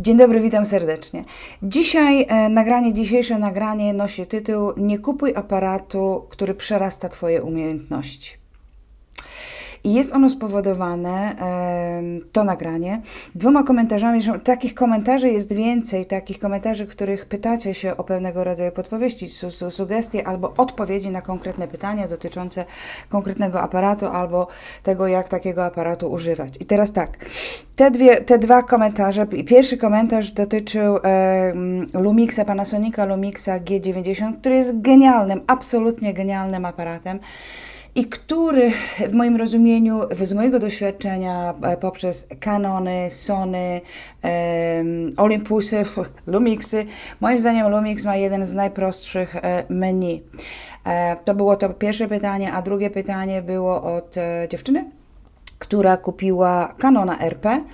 Dzień dobry, witam serdecznie. Dzisiaj e, nagranie, dzisiejsze nagranie nosi tytuł Nie kupuj aparatu, który przerasta Twoje umiejętności. I jest ono spowodowane, to nagranie, dwoma komentarzami. że Takich komentarzy jest więcej, takich komentarzy, w których pytacie się o pewnego rodzaju podpowiedzi, su, su, sugestie albo odpowiedzi na konkretne pytania dotyczące konkretnego aparatu albo tego, jak takiego aparatu używać. I teraz tak, te, dwie, te dwa komentarze. Pierwszy komentarz dotyczył em, Lumixa, Panasonica Lumixa G90, który jest genialnym, absolutnie genialnym aparatem i który w moim rozumieniu, z mojego doświadczenia e, poprzez Canony, Sony, Olympusy, Lumixy, moim zdaniem Lumix ma jeden z najprostszych e, menu. E, To było to pierwsze pytanie, a drugie pytanie było od dziewczyny, która kupiła Canona RP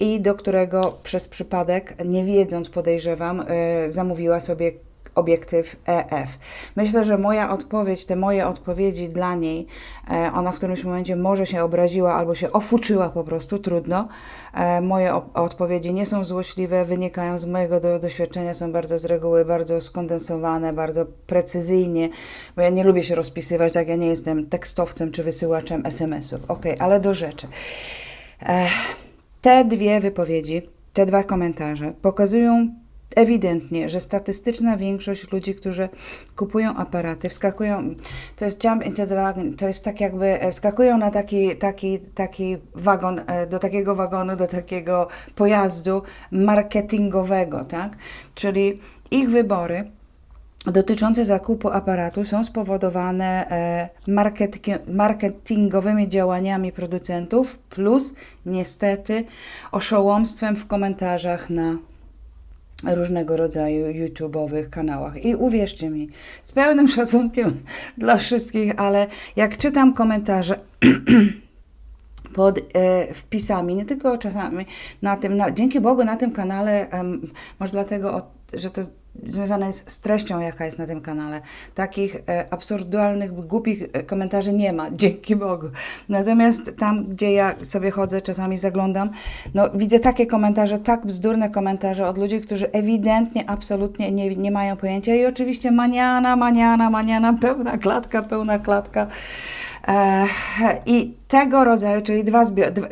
i do którego przez przypadek, nie wiedząc podejrzewam, zamówiła sobie obiektyw EF. Myślę, że moja odpowiedź, te moje odpowiedzi dla niej, e, ona w którymś momencie może się obraziła albo się ofuczyła po prostu, trudno. E, Moje odpowiedzi nie są złośliwe, wynikają z mojego do, doświadczenia, są bardzo z reguły bardzo skondensowane, bardzo precyzyjnie, bo ja nie lubię się rozpisywać, tak ja nie jestem tekstowcem czy wysyłaczem SMS-ów. Ok, ale do rzeczy. Ech, te dwie wypowiedzi, te dwa komentarze pokazują ewidentnie, że statystyczna większość ludzi, którzy kupują aparaty, wskakują, to jest jump into the wagon, to jest tak jakby e, wskakują na taki, taki, taki wagon, e, do takiego wagonu, do takiego pojazdu marketingowego, tak? Czyli ich wybory dotyczące zakupu aparatu są spowodowane e, marketing, marketingowymi działaniami producentów plus niestety oszołomstwem w komentarzach na różnego rodzaju YouTube'owych kanałach. I uwierzcie mi, z pełnym szacunkiem dla wszystkich, ale jak czytam komentarze pod e, wpisami, nie tylko czasami na tym, na, dzięki Bogu na tym kanale, może dlatego, że to związane jest z treścią, jaka jest na tym kanale. Takich e, absurdalnych, głupich e, komentarzy nie ma, dzięki Bogu. Natomiast tam, gdzie ja sobie chodzę, czasami zaglądam, no widzę takie komentarze, tak bzdurne komentarze od ludzi, którzy ewidentnie, absolutnie nie, nie mają pojęcia i oczywiście maniana, maniana, maniana, pełna klatka, pełna klatka. I tego rodzaju, czyli dwa,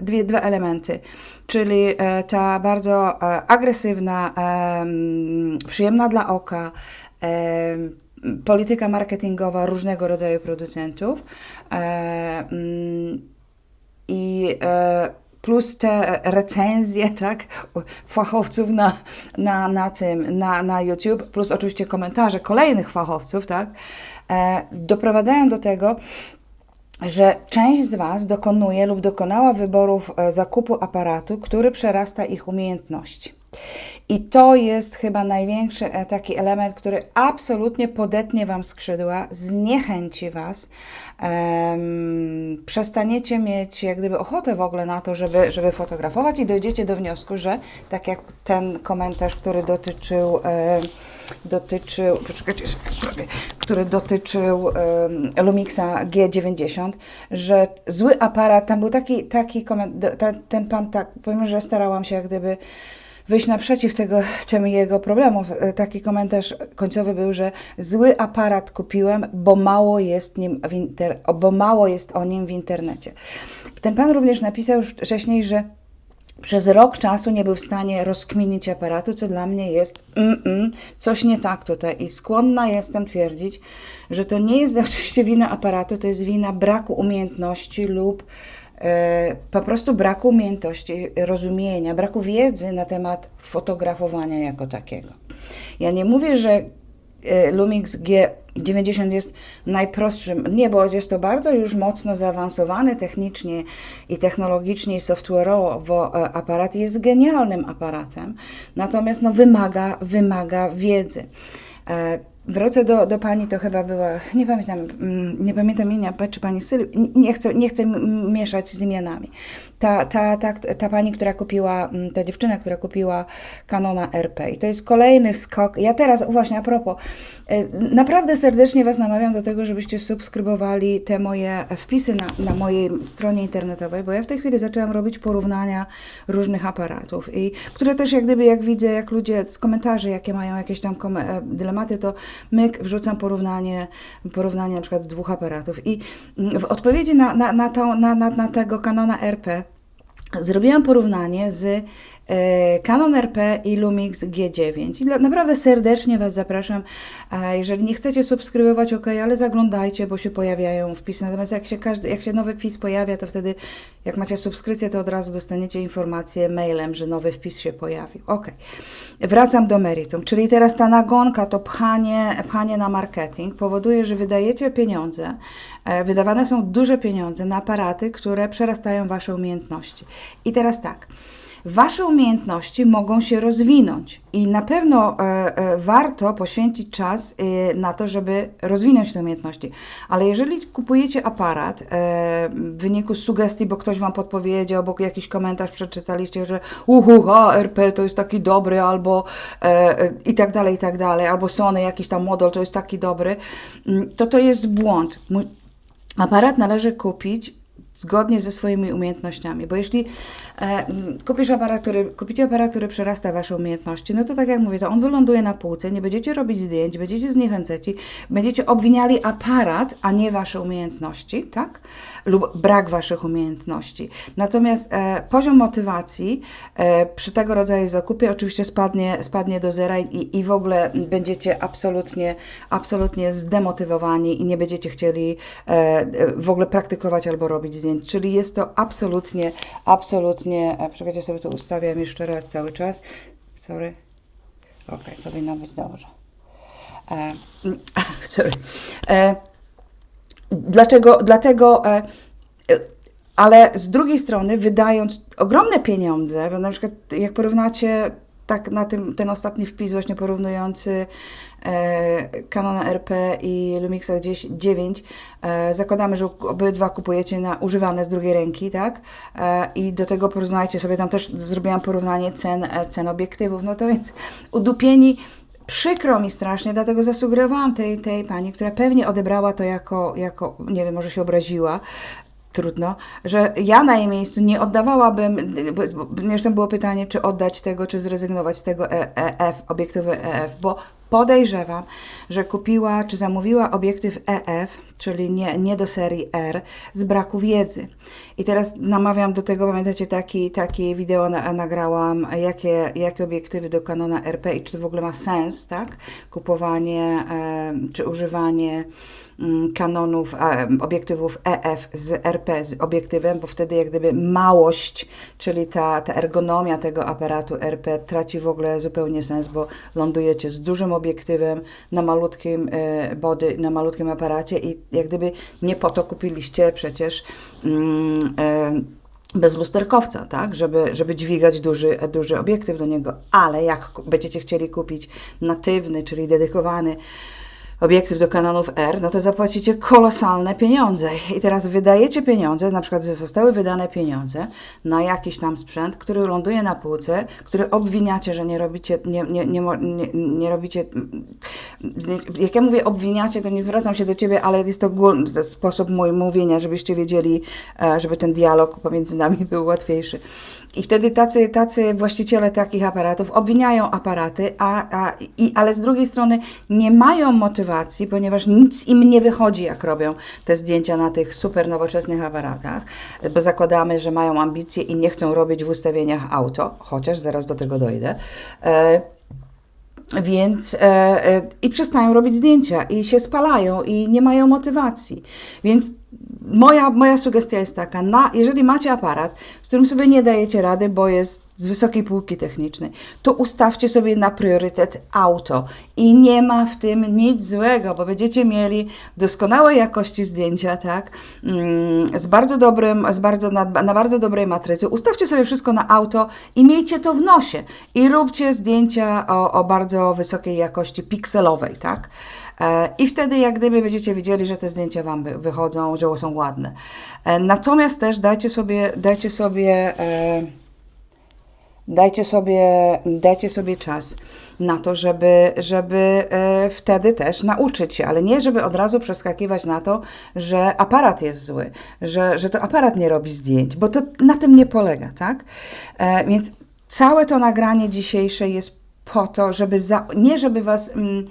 dwie, dwa elementy, czyli e, ta bardzo e, agresywna, em, przyjemna dla oka, polityka marketingowa różnego rodzaju producentów e, mm, i plus te recenzje, tak, fachowców na, na, na tym, na, na YouTube, plus oczywiście komentarze kolejnych fachowców, tak, doprowadzają do tego, że część z Was dokonuje lub dokonała wyborów e, zakupu aparatu, który przerasta ich umiejętności. I to jest chyba największy e, taki element, który absolutnie podetnie Wam skrzydła, zniechęci Was, em, przestaniecie mieć jak gdyby ochotę w ogóle na to, żeby, żeby fotografować i dojdziecie do wniosku, że tak jak ten komentarz, który dotyczył, e, dotyczył, poczekajcie, który dotyczył em, Lumixa G90, że zły aparat, tam był taki, taki komentarz, ten pan tak, powiem, że starałam się jak gdyby wyjść naprzeciw tego, tym jego problemów. E, Taki komentarz końcowy był, że zły aparat kupiłem, bo mało jest, nim bo mało jest o nim w internecie. Ten pan również napisał wcześniej, że przez rok czasu nie był w stanie rozkminić aparatu, co dla mnie jest mm-mm, coś nie tak tutaj. I skłonna jestem twierdzić, że to nie jest oczywiście wina aparatu, to jest wina braku umiejętności lub e, po prostu braku umiejętności, rozumienia, braku wiedzy na temat fotografowania jako takiego. Ja nie mówię, że e, Lumix G90 jest najprostszym. Nie, bo jest to bardzo już mocno zaawansowany technicznie i technologicznie i software'owo e, aparat. Jest genialnym aparatem, natomiast no, wymaga, wymaga wiedzy. E, Wrócę do, do pani, to chyba była, nie pamiętam, mm, nie pamiętam imienia, czy pani Sylwia, nie chcę, nie chcę mieszać z imionami. Ta, ta, ta, ta pani, która kupiła, mm, ta dziewczyna, która kupiła Canona RP. I to jest kolejny wskok. Ja teraz, właśnie a propos, e, naprawdę serdecznie Was namawiam do tego, żebyście subskrybowali te moje wpisy na, na mojej stronie internetowej, bo ja w tej chwili zaczęłam robić porównania różnych aparatów i które też jak gdyby, jak widzę, jak ludzie z komentarzy, jakie mają jakieś tam e, dylematy, to myk, wrzucam porównanie, porównanie na przykład dwóch aparatów i mm, w odpowiedzi na, na, na, na, na, na tego Canona RP zrobiłam porównanie z Canon RP i Lumix G9. I dla, naprawdę serdecznie Was zapraszam. E, jeżeli nie chcecie subskrybować, ok, ale zaglądajcie, bo się pojawiają wpisy. Natomiast jak się, każdy, jak się nowy wpis pojawia, to wtedy, jak macie subskrypcję, to od razu dostaniecie informację mailem, że nowy wpis się pojawił. Ok. Wracam do meritum. Czyli teraz ta nagonka, to pchanie, pchanie na marketing powoduje, że wydajecie pieniądze, e, wydawane są duże pieniądze na aparaty, które przerastają Wasze umiejętności. I teraz tak. Wasze umiejętności mogą się rozwinąć i na pewno e, e, warto poświęcić czas e, na to, żeby rozwinąć te umiejętności. Ale jeżeli kupujecie aparat w wyniku sugestii, bo ktoś Wam podpowiedział, bo jakiś komentarz przeczytaliście, że uhu, ha, RP to jest taki dobry, albo i tak dalej, i tak dalej, albo Sony jakiś tam model to jest taki dobry, mm, to to jest błąd. Aparat należy kupić zgodnie ze swoimi umiejętnościami, bo jeśli e, kupisz aparat, który, kupicie aparat, który przerasta Wasze umiejętności, no to tak jak mówię, to on wyląduje na półce, nie będziecie robić zdjęć, będziecie zniechęceni, będziecie obwiniali aparat, a nie Wasze umiejętności, tak? Lub brak Waszych umiejętności. Natomiast e, poziom motywacji e, przy tego rodzaju zakupie oczywiście spadnie, spadnie do zera i, i w ogóle będziecie absolutnie, absolutnie zdemotywowani i nie będziecie chcieli e, e, w ogóle praktykować albo robić zdjęć. Czyli jest to absolutnie, absolutnie, e, czekajcie sobie to ustawiam jeszcze raz cały czas. Sorry. Okej, powinno być dobrze. E, sorry. E, Dlaczego? Dlatego, ale z drugiej strony, wydając ogromne pieniądze, bo na przykład jak porównacie tak na tym, ten ostatni wpis właśnie porównujący e, Canona RP i Lumixa 9, e, zakładamy, że obydwa kupujecie na używane z drugiej ręki, tak? E, I do tego porównajcie sobie, tam też zrobiłam porównanie cen, cen obiektywów, no to więc udupieni. Przykro mi strasznie, dlatego zasugerowałam tej, tej pani, która pewnie odebrała to jako, jako, nie wiem, może się obraziła, trudno, że ja na jej miejscu nie oddawałabym, bo- bo było pytanie, czy oddać tego, czy zrezygnować z tego EF, obiektywu EF, bo podejrzewam, że kupiła, czy zamówiła obiektyw EF, czyli nie, nie do serii R, z braku wiedzy. I teraz namawiam do tego, pamiętacie, taki, takie wideo na, nagrałam, jakie, jakie obiektywy do Canona RP i czy to w ogóle ma sens, tak? Kupowanie e, czy używanie kanonów, e, obiektywów EF z RP z obiektywem, bo wtedy jak gdyby małość, czyli ta, ta ergonomia tego aparatu RP traci w ogóle zupełnie sens, bo lądujecie z dużym obiektywem na malutkim e, body, na malutkim aparacie i jak gdyby nie po to kupiliście przecież mm, e, bez lusterkowca, tak, żeby, żeby dźwigać duży, duży obiektyw do niego, ale jak będziecie chcieli kupić natywny, czyli dedykowany obiektyw do kanonów R, no to zapłacicie kolosalne pieniądze. I teraz wydajecie pieniądze, na przykład zostały wydane pieniądze na jakiś tam sprzęt, który ląduje na półce, który obwiniacie, że nie robicie, nie, nie, nie, nie, nie robicie. Jak ja mówię obwiniacie, to nie zwracam się do ciebie, ale jest to to sposób mój mówienia, żebyście wiedzieli, e, żeby ten dialog pomiędzy nami był łatwiejszy. I wtedy tacy, tacy właściciele takich aparatów obwiniają aparaty, a, a, i, ale z drugiej strony nie mają motywacji, ponieważ nic im nie wychodzi, jak robią te zdjęcia na tych super nowoczesnych aparatach, bo zakładamy, że mają ambicje i nie chcą robić w ustawieniach auto, chociaż zaraz do tego dojdę. E, więc e, e, i przestają robić zdjęcia i się spalają i nie mają motywacji. Więc moja, moja sugestia jest taka, na, jeżeli macie aparat, z którym sobie nie dajecie rady, bo jest z wysokiej półki technicznej, to ustawcie sobie na priorytet auto i nie ma w tym nic złego, bo będziecie mieli doskonałej jakości zdjęcia, tak, mm, z bardzo dobrym, z bardzo, na, na bardzo dobrej matrycy. Ustawcie sobie wszystko na auto i miejcie to w nosie i róbcie zdjęcia o, o bardzo wysokiej jakości pikselowej, tak. E, I wtedy jak gdyby będziecie widzieli, że te zdjęcia Wam wy- wychodzą, że są ładne. E, Natomiast też dajcie sobie, dajcie sobie e, Dajcie sobie, dajcie sobie czas na to, żeby, żeby wtedy też nauczyć się, ale nie żeby od razu przeskakiwać na to, że aparat jest zły, że, że to aparat nie robi zdjęć, bo to na tym nie polega, tak? Więc całe to nagranie dzisiejsze jest po to, żeby za, nie żeby was mm,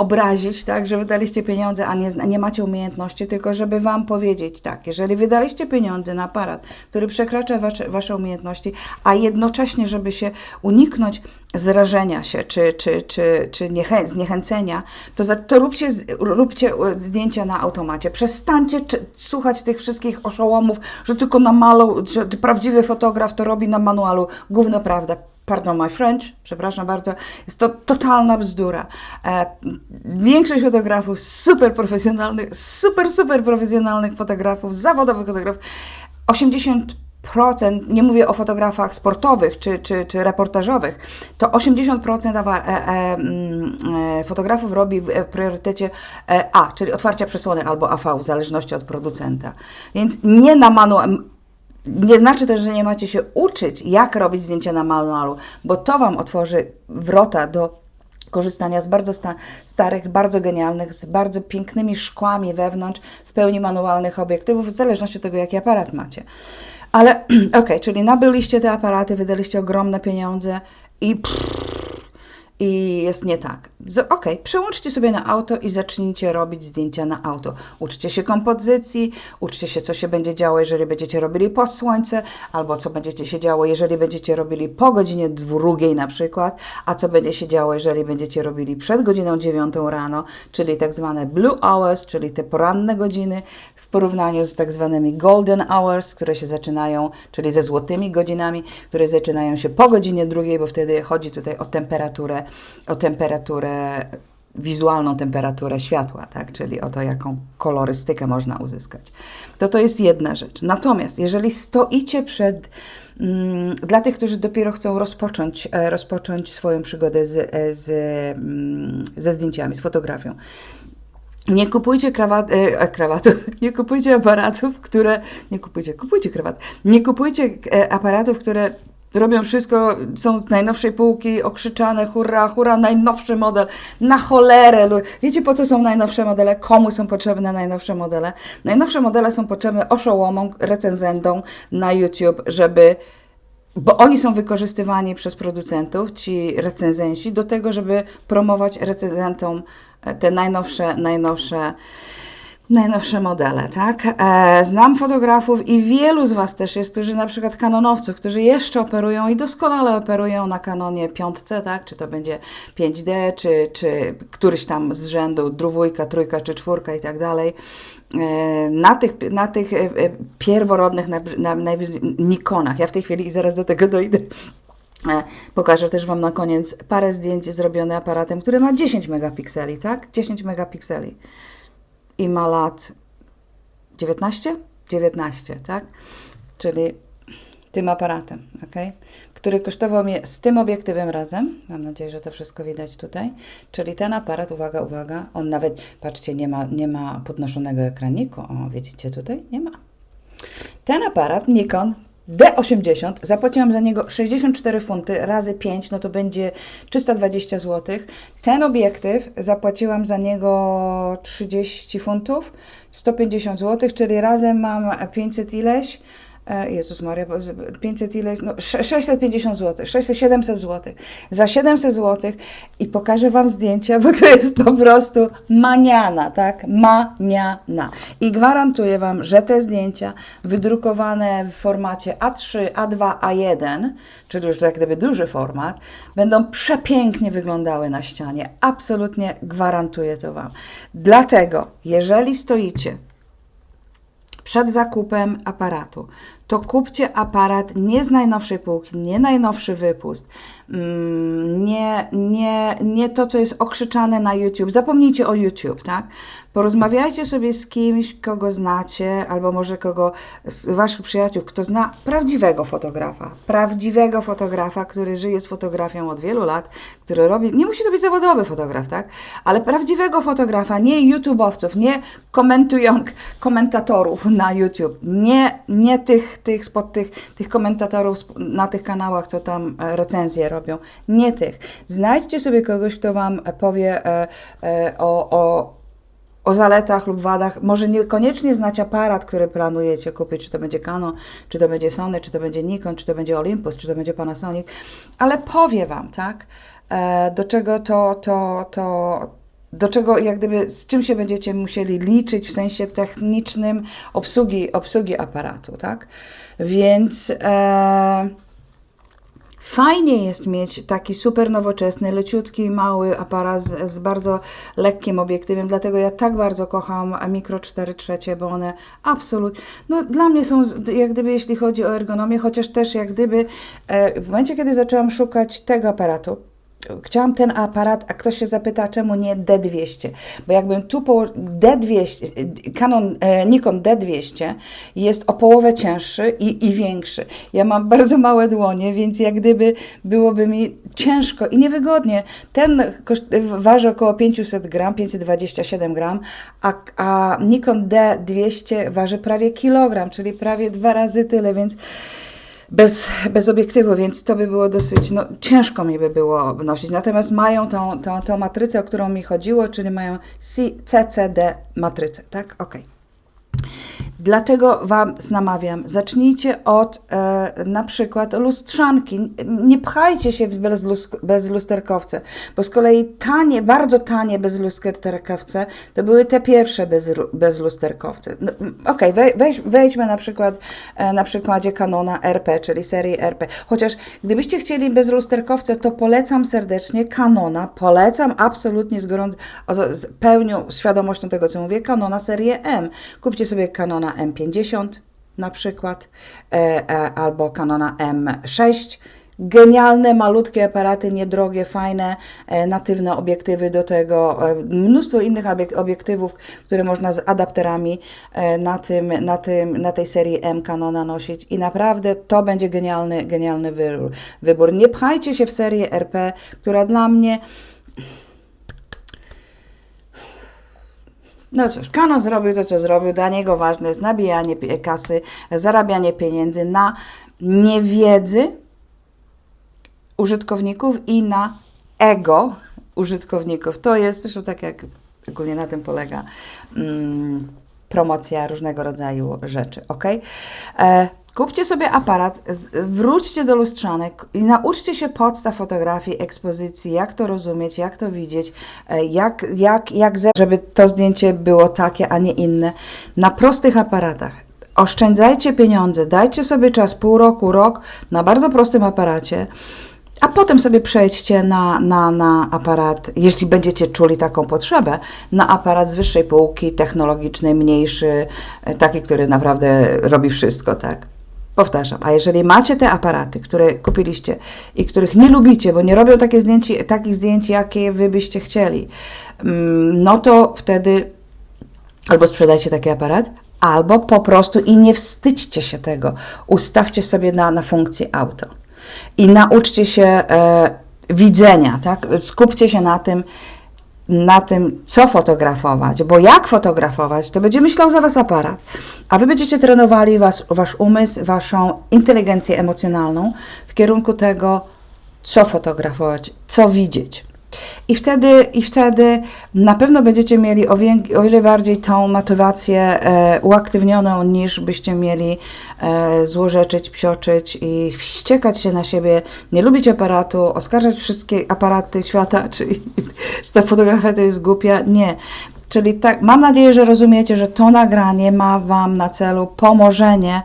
obrazić, tak, że wydaliście pieniądze, a nie, nie macie umiejętności, tylko żeby Wam powiedzieć tak, jeżeli wydaliście pieniądze na aparat, który przekracza wasze, Wasze umiejętności, a jednocześnie, żeby się uniknąć zrażenia się, czy, czy, czy, czy niechę, zniechęcenia, to, za, to róbcie, róbcie e, zdjęcia na automacie. Przestańcie czy, słuchać tych wszystkich oszołomów, że tylko na malu, że prawdziwy fotograf to robi na manualu. Gówno prawda pardon my French, przepraszam bardzo, jest to totalna bzdura. E, większość fotografów, super profesjonalnych, super, super profesjonalnych fotografów, zawodowych fotografów, 80%, nie mówię o fotografach sportowych czy, czy, czy reportażowych, to 80% awa- e, e, mm, fotografów robi w priorytecie A, czyli otwarcia przesłony albo AV, w zależności od producenta. Więc nie na manual, nie znaczy też, że nie macie się uczyć, jak robić zdjęcia na manualu, bo to Wam otworzy wrota do korzystania z bardzo sta- starych, bardzo genialnych, z bardzo pięknymi szkłami wewnątrz, w pełni manualnych obiektywów, w zależności od tego, jaki aparat macie. Ale okej, czyli nabyliście te aparaty, wydaliście ogromne pieniądze i i jest nie tak. Okej, przełączcie sobie na auto i zacznijcie robić zdjęcia na auto. Uczcie się kompozycji, uczcie się, co się będzie działo, jeżeli będziecie robili po słońce, albo co będziecie się działo, jeżeli będziecie robili po godzinie drugiej na przykład, a co będzie się działo, jeżeli będziecie robili przed godziną dziewiątą rano, czyli tak zwane blue hours, czyli te poranne godziny, porównaniu z tak zwanymi golden hours, które się zaczynają, czyli ze złotymi godzinami, które zaczynają się po godzinie drugiej, bo wtedy chodzi tutaj o temperaturę, o temperaturę, wizualną temperaturę światła, tak? czyli o to, jaką kolorystykę można uzyskać. To to jest jedna rzecz. Natomiast jeżeli stoicie przed, mm, dla tych, którzy dopiero chcą rozpocząć, e, rozpocząć swoją przygodę z, e, z, mm, ze zdjęciami, z fotografią, nie kupujcie krawat, e, krawatów, nie kupujcie aparatów, które, nie kupujcie, kupujcie krawat, nie kupujcie e, aparatów, które robią wszystko, są z najnowszej półki, okrzyczane, hurra, hurra, najnowszy model, na cholerę. Wiecie po co są najnowsze modele? Komu są potrzebne najnowsze modele? Najnowsze modele są potrzebne oszołomom, recenzentom na YouTube, żeby bo oni są wykorzystywani przez producentów, ci recenzenci, do tego, żeby promować recenzentom e, te najnowsze, najnowsze, najnowsze modele, tak? E, znam fotografów i wielu z Was też jest, którzy na przykład kanonowców, którzy jeszcze operują i doskonale operują na kanonie piątce, tak? Czy to będzie 5D, czy, czy któryś tam z rzędu dwójka, trójka czy czwórka i tak dalej. E, Na tych, na tych e, pierworodnych, na, na, najwyżej- Nikonach, ja w tej chwili i zaraz do tego dojdę, Pokażę też Wam na koniec parę zdjęć zrobione aparatem, który ma 10 megapikseli, tak? 10 megapikseli. I ma lat 19? 19, tak? Czyli tym aparatem, ok? Który kosztował mnie z tym obiektywem razem. Mam nadzieję, że to wszystko widać tutaj. Czyli ten aparat, uwaga, uwaga, on nawet, patrzcie, nie ma, nie ma podnoszonego ekraniku. O, widzicie tutaj? Nie ma. Ten aparat Nikon D80, zapłaciłam za niego 64 funty razy 5, no to będzie 320 zł. Ten obiektyw zapłaciłam za niego 30 funtów, 150 zł, czyli razem mam 500 ileś. E, Jezus Maria, 500 ileś, no sze- 650 zł, 600, 700 zł. Za 700 zł i pokażę Wam zdjęcia, bo to jest po prostu maniana, tak? Maniana. I gwarantuję Wam, że te zdjęcia wydrukowane w formacie A3, A2, A1, czyli już jak gdyby duży format, będą przepięknie wyglądały na ścianie. Absolutnie gwarantuję to Wam. Dlatego, jeżeli stoicie przed zakupem aparatu, to kupcie aparat nie z najnowszej półki, nie najnowszy wypust, nie, nie, nie to, co jest okrzyczane na YouTube. Zapomnijcie o YouTube, tak? Porozmawiajcie sobie z kimś, kogo znacie, albo może kogo z waszych przyjaciół, kto zna prawdziwego fotografa. Prawdziwego fotografa, który żyje z fotografią od wielu lat, który robi. Nie musi to być zawodowy fotograf, tak? Ale prawdziwego fotografa, nie YouTubeowców, nie komentują, komentatorów na YouTube, nie, nie tych, tych spod tych, tych komentatorów na tych kanałach, co tam e, recenzje robią. Nie tych. Znajdźcie sobie kogoś, kto wam powie e, e, o, o o zaletach lub wadach. Może niekoniecznie znać aparat, który planujecie kupić, czy to będzie Canon, czy to będzie Sony, czy to będzie Nikon, czy to będzie Olympus, czy to będzie Panasonic, ale powie Wam, tak, e, do czego to, to, to, do czego, jak gdyby, z czym się będziecie musieli liczyć w sensie technicznym obsługi, obsługi aparatu, tak? Więc e, Fajnie jest mieć taki super nowoczesny, leciutki, mały aparat z, z bardzo lekkim obiektywem, dlatego ja tak bardzo kocham Micro 4 trzecie, bo one absolutnie, no dla mnie są jak gdyby, jeśli chodzi o ergonomię, chociaż też jak gdyby e, w momencie, kiedy zaczęłam szukać tego aparatu, Chciałam ten aparat, a ktoś się zapyta, czemu nie D200? Bo jakbym tu po D200, Canon, e, Nikon D200 jest o połowę cięższy i, i większy. Ja mam bardzo małe dłonie, więc jak gdyby byłoby mi ciężko i niewygodnie. Ten koszt, waży około 500 gram, 527 gram, a, a Nikon D200 waży prawie kilogram, czyli prawie dwa razy tyle, więc bez, bez obiektywu, więc to by było dosyć, no ciężko mi by było nosić. Natomiast mają tą, tą, tą matrycę, o którą mi chodziło, czyli mają CCD matrycę, tak? Okej. Dlatego Wam namawiam, zacznijcie od e, na przykład lustrzanki. Nie pchajcie się bez, bezlusterkowce, bo z kolei tanie, bardzo tanie bezlusterkowce to były te pierwsze bez, bezlusterkowce. No, Okej, wej, weź, wejdźmy na przykład e, na przykładzie Canona RP, czyli serii RP. Chociaż gdybyście chcieli bezlusterkowce, to polecam serdecznie Canona, polecam absolutnie z, gorąc, z pełnią świadomością tego, co mówię, Canona serię M. Kupcie sobie Canona M50 na przykład, e, e, albo Canona M6. Genialne, malutkie aparaty, niedrogie, fajne, e, natywne obiektywy do tego, mnóstwo innych obiek- obiektywów, które można z adapterami na, tym, na, tym, na tej serii M Canona nosić i naprawdę to będzie genialny, genialny wybór. Nie pchajcie się w serię RP, która dla mnie No cóż, Canon zrobił to, co zrobił. Dla niego ważne jest nabijanie kasy, zarabianie pieniędzy na niewiedzy użytkowników i na ego użytkowników. To jest zresztą tak jak ogólnie na tym polega mm, promocja różnego rodzaju rzeczy, ok? E, kupcie sobie aparat, wróćcie do lustrzanek i nauczcie się podstaw fotografii, ekspozycji, jak to rozumieć, jak to widzieć, e, jak, jak, jak żeby to zdjęcie było takie, a nie inne, na prostych aparatach. Oszczędzajcie pieniądze, dajcie sobie czas, pół roku, rok na bardzo prostym aparacie, a potem sobie przejdźcie na, na, na aparat, jeśli będziecie czuli taką potrzebę, na aparat z wyższej półki, technologicznej, mniejszy, e, taki, który naprawdę robi wszystko, tak? Powtarzam, a jeżeli macie te aparaty, które kupiliście i których nie lubicie, bo nie robią takie zdjęci, takich zdjęć, jakie wy byście chcieli, mm, no to wtedy albo sprzedajcie taki aparat, albo po prostu i nie wstydźcie się tego. Ustawcie sobie na, na funkcję auto i nauczcie się e, widzenia, tak? Skupcie się na tym, na tym, co fotografować, bo jak fotografować, to będzie myślał za Was aparat, a Wy będziecie trenowali was, Wasz umysł, Waszą inteligencję emocjonalną w kierunku tego, co fotografować, co widzieć. I wtedy, I wtedy na pewno będziecie mieli o, wię- o wiele bardziej tą motywację e, uaktywnioną, niż byście mieli e, złorzeczyć, psioczyć i wściekać się na siebie, nie lubić aparatu, oskarżać wszystkie aparaty świata, czy, czy ta fotografia to jest głupia. Nie. Czyli tak, mam nadzieję, że rozumiecie, że to nagranie ma Wam na celu pomożenie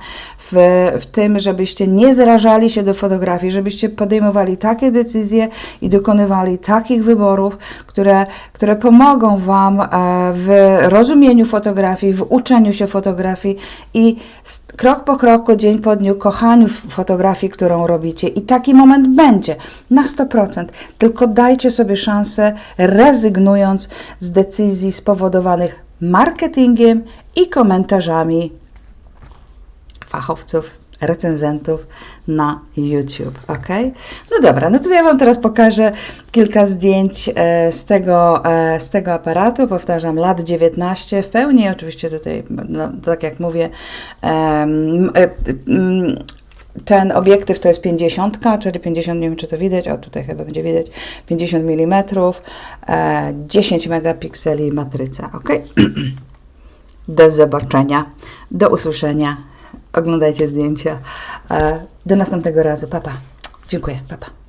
w, w tym, żebyście nie zrażali się do fotografii, żebyście podejmowali takie decyzje i dokonywali takich wyborów, które, które pomogą Wam e, w rozumieniu fotografii, w uczeniu się fotografii i krok po kroku, dzień po dniu, kochaniu fotografii, którą robicie. I taki moment będzie na 100%. Tylko dajcie sobie szansę, rezygnując z decyzji spowodowanych marketingiem i komentarzami fachowców, recenzentów na YouTube, ok? No dobra, no to ja Wam teraz pokażę kilka zdjęć e, z tego, e, z tego aparatu, powtarzam, lat 19, w pełni oczywiście tutaj, no, tak jak mówię, e, mm, ten obiektyw to jest 50, czyli 50, nie wiem czy to widać, o tutaj chyba będzie widać, 50 mm, e, 10 megapikseli matryca, ok? Do zobaczenia, do usłyszenia. Oglądajcie zdjęcia. E, Do następnego razu. Papa. Dziękuję. Papa.